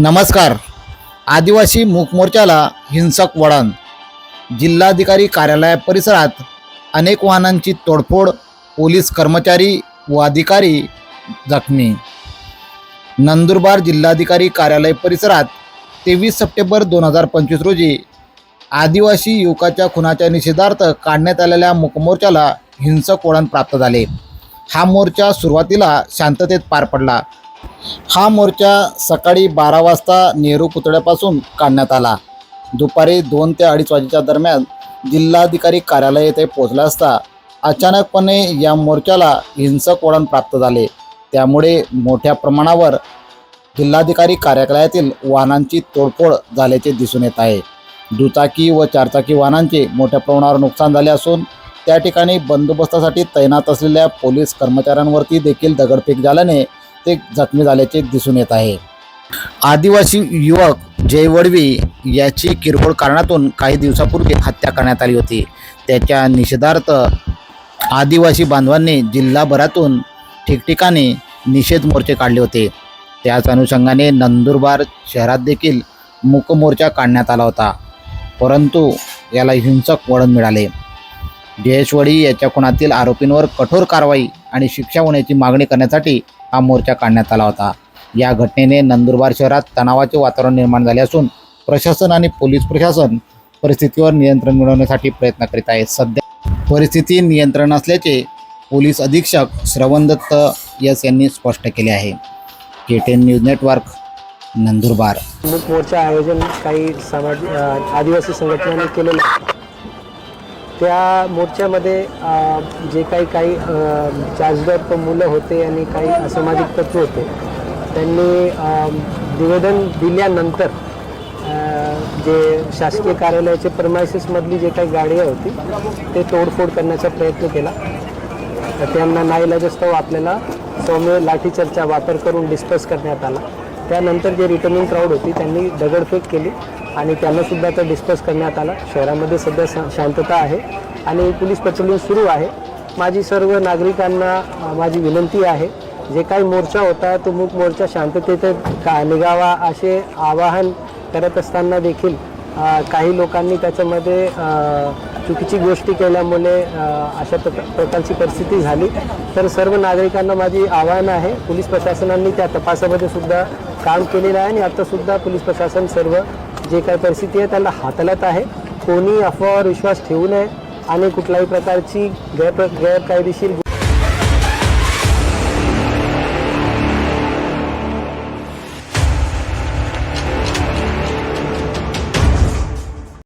नमस्कार. आदिवासी मूकमोर्चाला हिंसक वळण. जिल्हाधिकारी कार्यालय परिसरात अनेक वाहनांची तोडफोड पोलीस कर्मचारी व अधिकारी जखमी. नंदुरबार जिल्हाधिकारी कार्यालय परिसरात तेवीस सप्टेंबर दोन हजार पंचवीस रोजी आदिवासी युवकाच्या खुनाच्या निषेधार्थ काढण्यात आलेल्या मूकमोर्चाला हिंसक वळण प्राप्त झाले. हा मोर्चा सुरुवातीला शांततेत पार पडला. हा मोर्चा सकाळी बारा वाजता नेहरू पुतळ्यापासून काढण्यात आला. दुपारी दोन ते अडीच वाजेच्या दरम्यान जिल्हाधिकारी कार्यालय येथे पोहोचला असता अचानकपणे या मोर्चाला हिंसक वळण प्राप्त झाले. त्यामुळे मोठ्या प्रमाणावर जिल्हाधिकारी कार्यालयातील वाहनांची तोडफोड झाल्याचे दिसून येत आहे. दुचाकी व चारचाकी वाहनांचे मोठ्या प्रमाणावर नुकसान झाले असून त्या ठिकाणी बंदोबस्तासाठी तैनात असलेल्या पोलीस कर्मचाऱ्यांवरती देखील दगडफेक झाल्याने ते जखमी झाल्याचे दिसून येत आहे. आदिवासी युवक जय वडवी याची किरकोळ कारणातून काही दिवसापूर्वी हत्या करण्यात आली होती. त्याच्या निषेधार्थ आदिवासी बांधवांनी जिल्हाभरातून ठिकठिकाणी निषेध मोर्चे काढले होते. त्याच अनुषंगाने नंदुरबार शहरात देखील मूक मोर्चा काढण्यात आला होता. परंतु याला हिंसक वळण मिळाले. जयेशवडी याच्या खुनातील आरोपींवर कठोर कारवाई आणि शिक्षा होण्याची मागणी करण्यासाठी हा मोर्चा काढण्यात आला होता. या घटनेने नंदुरबार शहरात तणावाचे वातावरण निर्माण झाले असून प्रशासन आणि पोलीस प्रशासन परिस्थितीवर नियंत्रण मिळवण्यासाठी प्रयत्न करीत आहे सध्या परिस्थिती नियंत्रण असल्याचे पोलीस अधीक्षक श्रवणदत्त यस यांनी स्पष्ट केले आहे. K ten news network Nandurbar. मोर्चा आयोजन काही समाज आदिवासी संघटनांनी केलेलं त्या मोर्चामध्ये जे काही काही चार्जदार मुलं होते आणि काही असामाजिक तत्व होते त्यांनी निवेदन दिल्यानंतर जे शासकीय कार्यालयाचे प्रमायसेसमधली जे काही गाड्या होती ते तोडफोड करण्याचा प्रयत्न केला. तर त्यांना नाईलाजस्तव आपल्याला सौम्य लाठीचार्जचा वापर करून डिस्कस करण्यात आला. त्यानंतर जे रिटर्निंग क्राऊड होती त्यांनी दगडफेक केली. आणि त्यांनासुद्धा तर डिस्कस करण्यात आला. शहरामध्ये सध्या शांतता आहे आणि पोलीस पेट्रोलिंग सुरू आहे. माझी सर्व नागरिकांना माझी विनंती आहे जे काही मोर्चा होता तो मूक मोर्चा शांततेत का निघावा असे आवाहन करत असताना देखील काही लोकांनी त्याच्यामध्ये चुकीची गोष्टी केल्यामुळे अशा प्रकारची परिस्थिती झाली. तर सर्व नागरिकांना माझी आव्हान आहे पोलीस प्रशासनाने त्या तपासामध्ये सुद्धा काम केलेलं आहे आणि आत्तासुद्धा पोलीस प्रशासन सर्व जे काही परिस्थिती आहे त्यांना हाताळत आहे. कोणी अफवावर विश्वास ठेवू नये आणि कुठल्याही प्रकारची गैर गैरकायदेशीर